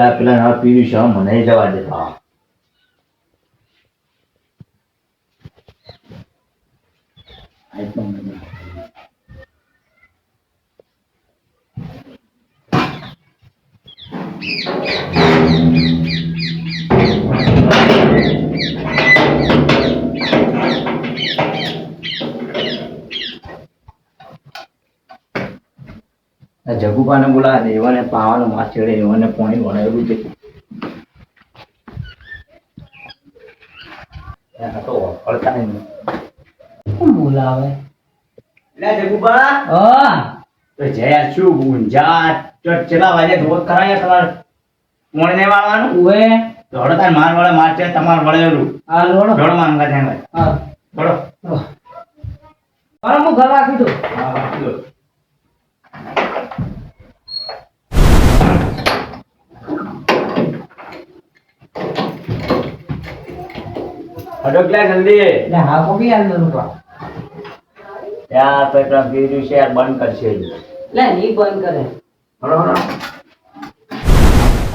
જલા પેલા ના પીવી છે મને જવા દેતા આઈ જગુપાને બોલા દેવાને પાવાનો માસ ચડે એવાને પાણી વણાયેલું છે. આ તો વળતા નહીં. કોણ બોલાવે? ઘર રાખી હા તો જયા શું ગુંજા ચટ ચલા વાજે રોજ કરાય તમારે પોણે ને વાળવાનું ઉવે દોડો તાર માર વળે માર છે તમાર વળેલું આ લોડો દોડો માંગા જાય હા દોડો અરે હું ઘર રાખી દઉં ક્યાં જલ્દી? એટલે હા આલ તો યાર તો પેલા કીધું છે યાર બંધ કરશે લે ની બંધ કરે. હળો હળો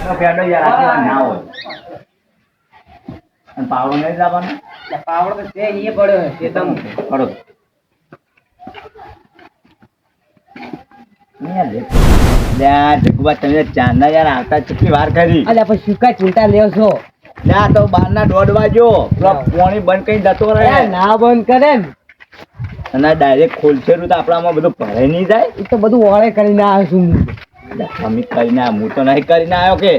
એનો પેડો યાર આટલી ના હોય. અને પાવડો નહીં લાવવાનો? પાવડો તો છે એ પડ્યો છે શેતમ હળો તમે ચાંદા યાર આવતા કેટલી વાર કરી. અલ્યા પછી શું ચિંતા લેવ છો ના તો બાર ના દોઢ વાગ્યો પેલો પોણી બંધ કઈ જતો રહે. ના બંધ કરે ને અને ડાયરેક્ટ ખોલશે તો આપણામાં બધું ભરાઈ નહીં જાય. એ તો બધું ઓળે કરીને આવ્યો છું હું. કરીને આવ્યા. હું તો નહીં કરીને આવ્યો કે.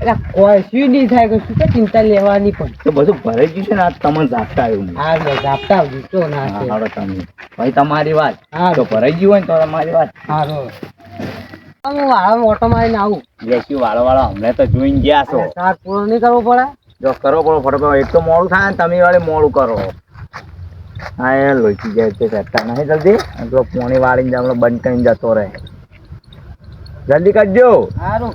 એટલે કોઈ શું નહીં થાય કે શું કાંઈ ચિંતા લેવાની પણ. તો બધું ભરાઈ ગયું છે ને આ તમે જાગતા આવ્યું હા બસ આપતા આવજો તો ના હા, છે. તમે. ભાઈ તમારી વાત. હા. તો ભરાઈ ગયું હોય ને તો તમારી વાત. સારો હું વાળા ઓટો મારીને આવું. લેસી વાળો વાળો અમને તો જોઈને ગયા છો. શાક પૂરો નહીં કરવો પડે? જો કરો પણ ફટો એક તો મોડું થાય ને તમે વાળી મોડું કરો. હા એ લોચી જાય તે કરતા નહીં જલ્દી. પેલો પોણી વાળીને હમણાં બંધ કરીને જતો રહે. જલ્દી કરજો. સારું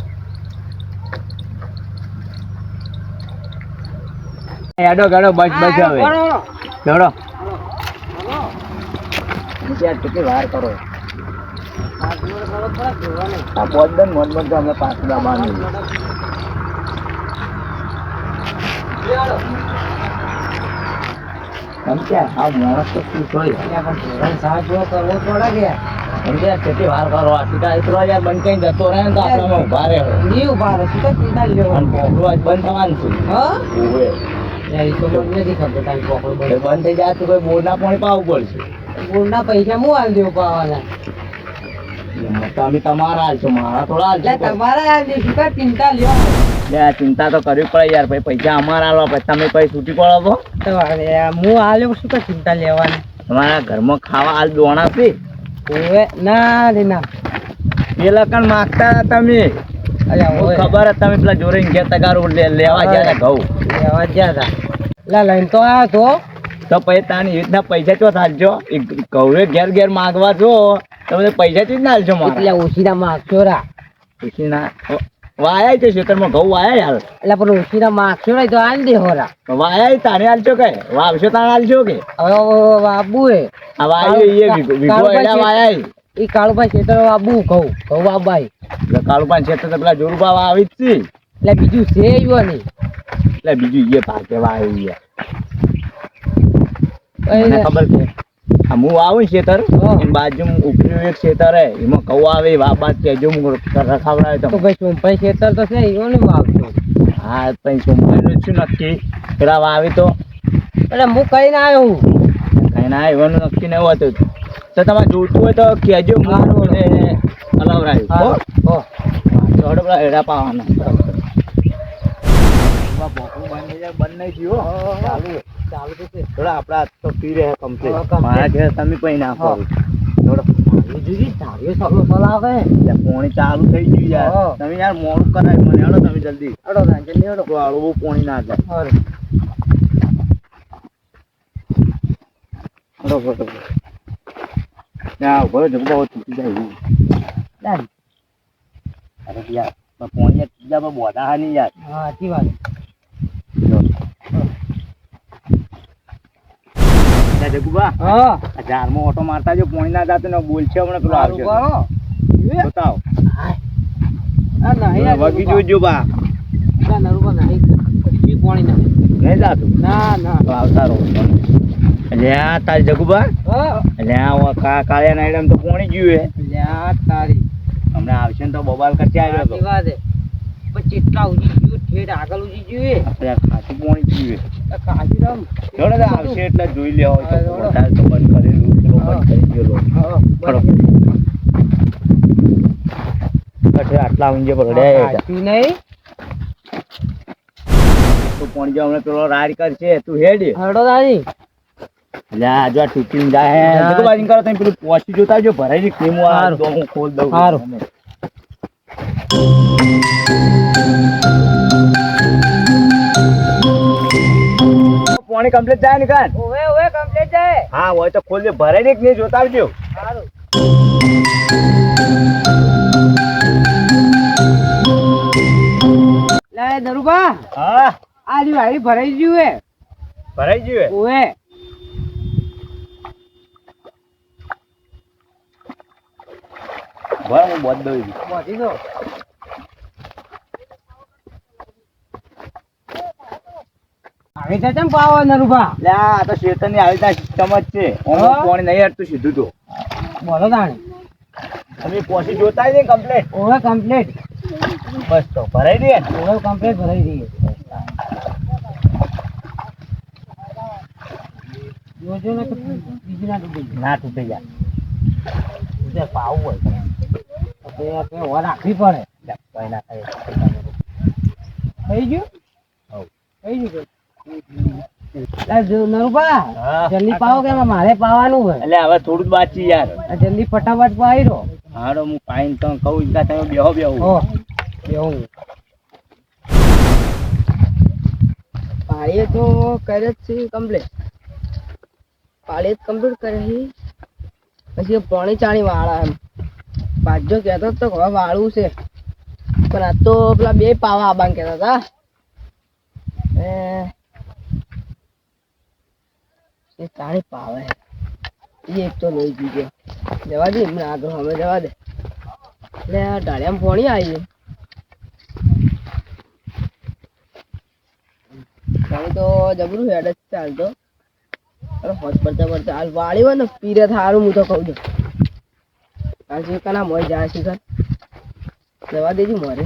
હેડો ગડો બસ બસ હવે. કેટલી વાર કરો. આ પોદન મોદન તો અમે પાછું દબાનું સમજ્યા આ માણસ તો શું પણ જોવાને કરવો પડે કે. સમજ્યા? કેટલી વાર કરો? સીધા એટલો યાર બંધ કરીને જતો રહે ને તો આપણે ઊભા રહે નહીં ઊભા રહે, શું કાંઈ ચિંતા અને? આજ બંધ થવાનું છે. હા? થઈ જાય તો કોઈ બોરના પાણી પાવું પડશે. બોરના પૈસા હું આવી દેવું પાવાના. તમે તમારા મારા થોડા કાંઈ ચિંતા લ્યો? લે ચિંતા તો કરવી પડે યાર ભાઈ પૈસા અમારા આલો પછી તમે પછી છૂટી પડો તો. તો હું આલ્યો શું કાંઈ ચિંતા લેવાની? તમારા ઘરમાં ખાવા હાલ દોણા છે? ઓવે, ના રે ના. એ લખણ માગતા હતા તમે. ખબર હતી તમે પેલા જોડે ગયા તગારું લેવા ગયા હતા ઘઉં. લેવા ગયા તા. લા લઈને તો આવ્યો તો તો પછી તાની રીતના પૈસા ચો થાજો એ ઘઉં ઘેર ઘેર માગવા છો તો બધે પૈસા ચી જ ના હાલશો એટલે મારા ઓછીના માગશો રા. પછી ના વાયા છે ખેતરમાં ઘઉં વાયા હાલ. એટલે પણ ઓછીના માગશો રા તો આલી દે હોરા વાયા તાને હાલશો કે? વાવશો તાને હાલશો કે? હવે એ આ વાયુ એ વિગો એડા. વાયા એ કાળુભાઈ ખેતર બાબુ ઘઉં. ઘઉં બાબાઈ એટલે કાળુપાન ખેતર તો પેલા જોરુબા આવી જ છે. એટલે બીજું છે એવો નહીં એટલે બીજું એ ભાગે વાયુ એ ખબર છે. હું આવું ને ખેતર. બાજુ એની ઉપર્યું એક ખેતર હે. એમાં ઘઉં આવે વાબા કેજો હું રખાવડાવે તો. ભાઈ સોમભાઈ ખેતર તો છે એવો નહીં વાવતો. હા પછી નું શું નક્કી. પેલા વાવી તો. એટલે હું કહીને આવ્યો હું. કઈ ના એવાનું નક્કી નહીં હોતું. તો તમારે જોતું હોય તો કેજો મારો ને હલાવડાવ્યું હો હો. તો એડા પાવાના. બંધ નહીં થયું ચાલુ. થોડા આપડા તો પી રહ્યા કમ્પ્લીટ મારા ઘેર તમે પછી ના હા. થોડો બીજું ધાર્યો સગલો ચલાવે પોણી ચાલુ થઈ ગયું યાર. તમે યાર મોડું કરાય મને. હેડો તમે જલ્દી. પોણી ના હેડો ઊભો તૂટી જાય યાર પણ યાર બોધા હા નહીં યાર. હા સાચી વાત. ત્યાં જગુબા હા. આ ઓટો મારતા જો પોણી ના જાતો ને બોલ છે હમણાં પેલો આવશે બતાવો. આ નહીં આ વગી જોજો બા. નહીં. ના. જાતું? ના ના. આવતા રહો. એટલે આ જગુબા. કા કાળિયા નાયડમ તો પોણી ગયું હે લ્યા તારી. હમણાં આવશે ને તો બબાલ કરશે આવ્યો સાચી વાત છે. પણ ઉજી. ઠેઠ આગળ ઉજી ખાસું પોણી. જોડે આવશે એટલે જોઈ લેવો હા, જોડો. વધારે તો બંધ કરેલું પેલો બંધ કરી ગયેલો ખરો. બરાબર. આટલા ઊંજે નહીં તું પોણી જો પેલો રાડ કરશે તું હેડ હડો દાદી આ જો જાય હા. કરો તમે પેલું જોતા જો ભરાઈ ક્રીમ. તો હું ખોલ દઉં. પાણી કમ્પ્લીટ જાય ને કાન ઓવે ઓવે કમ્પ્લીટ જાય. હા હોય તો ખોલજે. ભરે ને નહીં જોતા આવજો. સારું. લાય દરુબા હા. આ રહ્યું હારી ભરાઈ ગયું હે. ભરાઈ ગયું હે? ઓવે. ભર હું બંધ દઉં. બોધી દો આવી તો ચમ પાવો નરુબા લે આ તો શેતનની આવી રીતના સિસ્ટમ જ છે. પાણી નહીં હટતું સીધું તો. બોલો તાણે. તમે પહોંચી જોતા ને કમ્પ્લીટ ઓવે કમ્પ્લીટ બસ તો ભરાઈ દે ને. ઓવે કમ્પ્લીટ ભરાઈ દઈએ. જોજો ને બીજી ના ડૂબી ના તૂટી જાય. પાવું હોય. તો તે આપણે ઓર રાખવી પડે. થઈ ગયું. થઈ ગયું જો. જલ્દી પાવો કે મારે પાવાનું હોય? એટલે હવે થોડું બાચી યાર. જલ્દી ફટાફટ પાઈ રહો હારો હું પાઈન તો કહું કે તમે બેહો તો કરે જ છે કમ્પ્લીટ પાણી જ કમ્પ્લીટ કરે છે પછી પોણી ચાણી વાળા એમ. બાજુ કહેતો તો હવે વાળું છે. પણ આ તો પેલા બે પાવા આબાન કહેતા હતા. એ તારે પાવે. એ એક તો લઈ ગયો. જવા દે એમને આગળ અમે જવા દે. એટલે આ ઢાળિયામાં પોણી આવીએ. પાણી તો જબરું હેડ જ ચાલતો. અરે હોજ પડતા પડતા. હાલ વાળી હોય ને, પીરે થારું, હું તો કહું છું. હાલ શું કના મોય જાય છે સર જવા દેજો મોરે.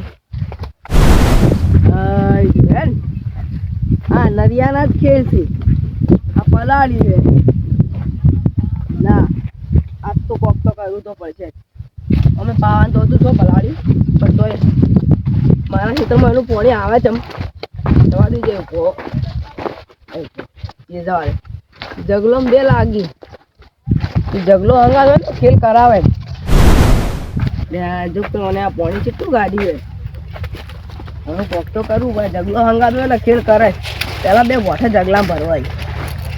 હા નરિયાના જ ખેલ છે. પલાળી છે. ના, આજ તો કોક તો કરવું તો પડશે. અમે પાવાનું તો હતું તો પલાળી, પણ તોય મારા ખેતરમાં એનું પાણી આવે છે. જવા દીજે ઊભો. એ જવા જગલો બે લાગી. જગલો હંગાવે તો ખેલ કરાવે. જો તો મને આ પાણી કેટલું ગાડી હોય હવે કોક તો કરવું પડે જગલો હંગાવે ને ખેલ કરે. પેલા બે બોઠે જગલા ભરવાય.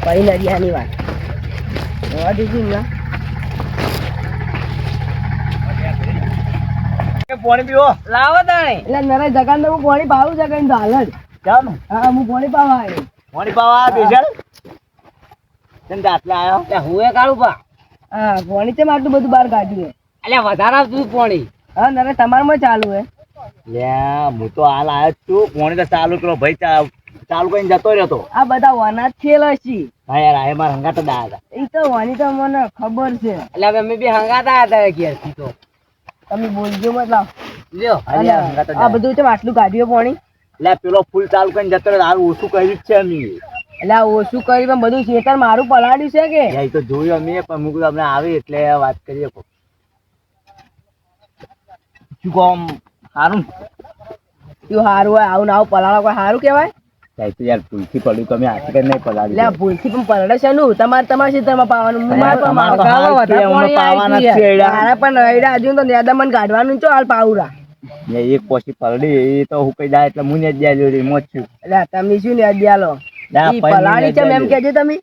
પછી નરિયાની વાત. જોવા દીધી ને પાણી પીવો. લાવો તાણે એટલે નરે જગાન હું પાણી પાવું જગાન તો હાલ જ. ચાલ હા હું પાણી પાવા આવ્યો પાણી પાવા બેસલ કેમ આટલા આવ્યો હું એ કાઢું પા હા પાણી છે આટલું બધું બહાર કાઢ્યું એટલે વધારે આવતું પાણી. હા નરે તમારમાં ચાલુ હે લે હું તો હાલ આવ્યો જ છું. પાણી તો ચાલુ કરો ભાઈ ચા- ચાલુ કરીને જતો રહ્યો તો આ બધા વાના છેલા છી. હા યાર આ મારા હંગાતા દા હતા એ તો વાની તો મને ખબર છે. એટલે અમે બી હંગાતા હતા ઘેરથી તો. તમે બોલજો લ્યો હા, યાર, હંગાતા આ બધું છે આટલું કાઢ્યું પાણી. લે પેલો ફૂલ ચાલુ કરીને જતો રહ્યો હાલ ઓછું કર્યું જ છે અમે. એટલે આ ઓછું કરી પણ બધું ખેતર મારું પલાડ્યું છે કે? એ તો જોયું અમે પણ મૂકું અમને આવે એટલે વાત કરીએ કો. શું કહો સારું શું સારું હોય આવું ને આવું પલાળો કોઈ સારું કહેવાય? ત્યાં તો યાર ભૂલથી પડ્યું કે અમે નહીં પલાળી એટલે ભૂલથી પણ પલળે છે નું. તમારે તમારા ખેતરમાં પાવાનું? હું મારે પણ તમારે તો જ હજુ નેદામણ કાઢવાનું છો હાલ પાવરા. ને એક પોસી પલડી એ તો હું કઈ જાય એટલે જ જાય મોજ છું. એટલે તમે શું ને ના, પલાળી છે એમ કેજો તમે.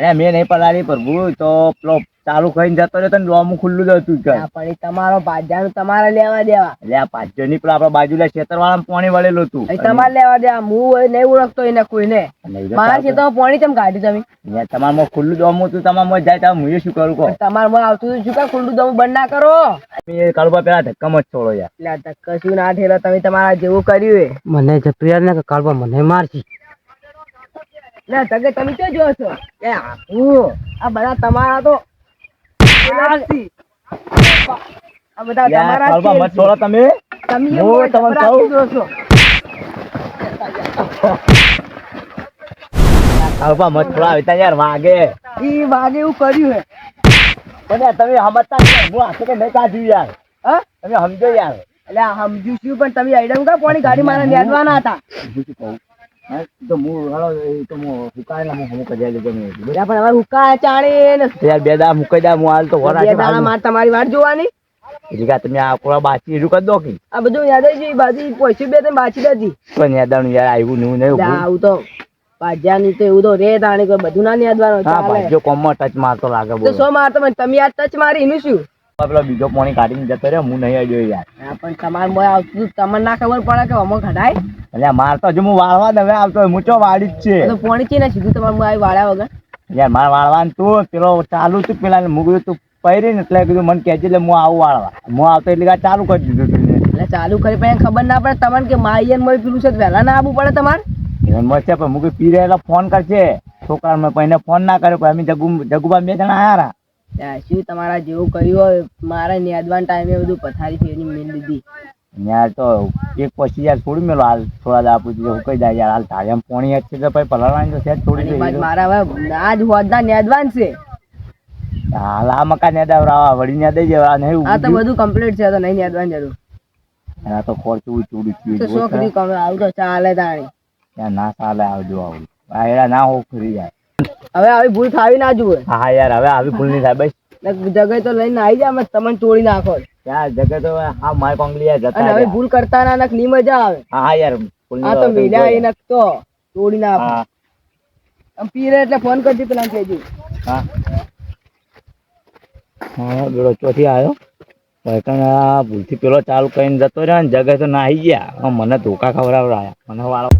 એટલે મેં નહીં પલાળી પ્રભુ તો પેલો ચાલુ કરીને જતો રહ્યો તને લોમું ખુલ્લું જ હતું કે પણ એ તમારો ભાજ્યાનું તમારે લેવા દેવા. એટલે આ પાછળની પેલા આપડા બાજુ ખેતર વાળા પોણી વળેલું હતું. એ તમારે લેવા દેવા. હું નહીં ઓળખતો એને કોઈને. મારા ચાલતું. ખેતરમાં કેમ કાઢ્યું તમે? તમારે તમારામાં ખુલ્લું દોમું હતું તમારામાં જાય તમે હું શું કરું કહો? તમારે તમારે આવતું હતું શું કા ખુલ્લું દમ બંધ ના કરો. એ કાળુબા પેલા ધક્કા મત છોડો યાર. એટલે ધક્કા શું ના ઠેલા તમે તમારા જેવું કર્યું એ. મને યાર ને કાળવા મને મારશી. ના તગે તમે ક્યાં જો છો? એ હું આ બધા તમારા તો આ બધા યાર, તમારા મત છોડો તમે. તમે હું તમને કહું. છો? કાળુબા મત છોડો આવી યાર વાગે. ઈ વાગે એવું કર્યું હે. પણ તમે સમજતા. હું હાથે તો કાઢ્યું યાર. હા? તમે સમજો યાર. એટલે સમજુ છું પણ તમે આઈડમ કા પાણી ગાડી મારા નેડવાના હતા? તો હાલો, એ તો હું ફૂંકાયેલા હું હમું કરી ગમે બધા પણ હવે હુકા ચાણી ને. યાર બે દા મૂકી દા હું હાલ તો વરા બે દાડા માર તમારી વાટ જોવાની. એટલે તમે આ કોળા બાચી એરું કરી દો કે? આ બધું યાદ આવી ગયું બાજુ બે ત્રણ બાચી દીધી પણ યાદાનું યાર આવ્યું નહીં આવું તો ભાજ્યાની તો એવું તો રે તાણી કોઈ બધું ના યાદવાનું હા ભાગ્યો કોમમાં ટચ મારતો લાગે તો બોલો. સો મારતો તમે આ ટચ મારી એનું શું? પેલો બીજો પાણી કાઢીને જતો રહ્યો હું નહીં આવ્યો યાર. પણ તમારે મોય આવતું તમને ના ખબર પડે કે અમો ઘડાય? એટલે મારતો હજુ હું વાળવા દવે હવે આવતો. હું ચો વાળી જ છે? તો પાણી છે ને સીધું તમારે મોય વાળ્યા વગર? યાર મારે વાળવાનું તું પેલો ચાલુ તું પેલા મૂક્યું તું પહેરી ને એટલે કીધું મને કહેજે એટલે હું આવું વાળવા. હું આવતો એટલે ચાલુ કરી દીધું તું એટલે ચાલુ કરી પણ ખબર ના પડે તમને કે માઈ મોય પીલું છે વહેલા ના આવવું પડે તમારે? એને મળશે પણ મૂકી પી રહેલા ફોન કરશે છોકરાને મેં એને ફોન ના કર્યો પણ અમે જગુ જગુબા બે જણા ત્યાં શું તમારા જેવું કર્યું હોય મારે નેદવાન ટાઈમે બધું પથારી ફેરી મેળ દીધી યાર તો એક પછી યાર છોડી મેલો હાલ થોડા દા પૂછી હું કઈ જાય યાર હાલ તારે એમ પોણી યાદ છે તો ભાઈ પલાળવાની તો સેજ છોડી દે. મારા હવે આજ હોદના નેદવાન છે. હાલ આ મકા નેદાવરાવા વળી ને દઈ જવા નહીં આ તો બધું કમ્પ્લીટ છે તો નહીં નેદવાન જરૂર. એના તો ખોર ચૂડી ચૂડી રહ્યું કમ આવું? તો ચાલે તાણી. ના ચાલે આવજો આવું. આ એરા ના હો ફરી જાય. હવે આવી ભૂલ થાવી ના જુએ. હા યાર હવે આવી ભૂલ નહીં થાય બસ. જગ્યાએ તો લઈને આવી જાય તમને તોડી નાખો. યાર જગ્યા તો હા મારી કોંગલી યાર જતા હવે ભૂલ કરતા ના નકની મજા આવે. હા હા યાર આ તો આવે તો એ નક તો તોડી નાખો આમ પીરે એટલે ફોન કરજો પેલા કહેજો. હા. હા બેડો ચોથી આવ્યો પણ આ ભૂલથી પેલો ચાલુ કરીને જતો રહ્યો ને જગ્યાએ તો નાહી ગયા. મને ધોકા ખવડાવડાયા. મને વાળો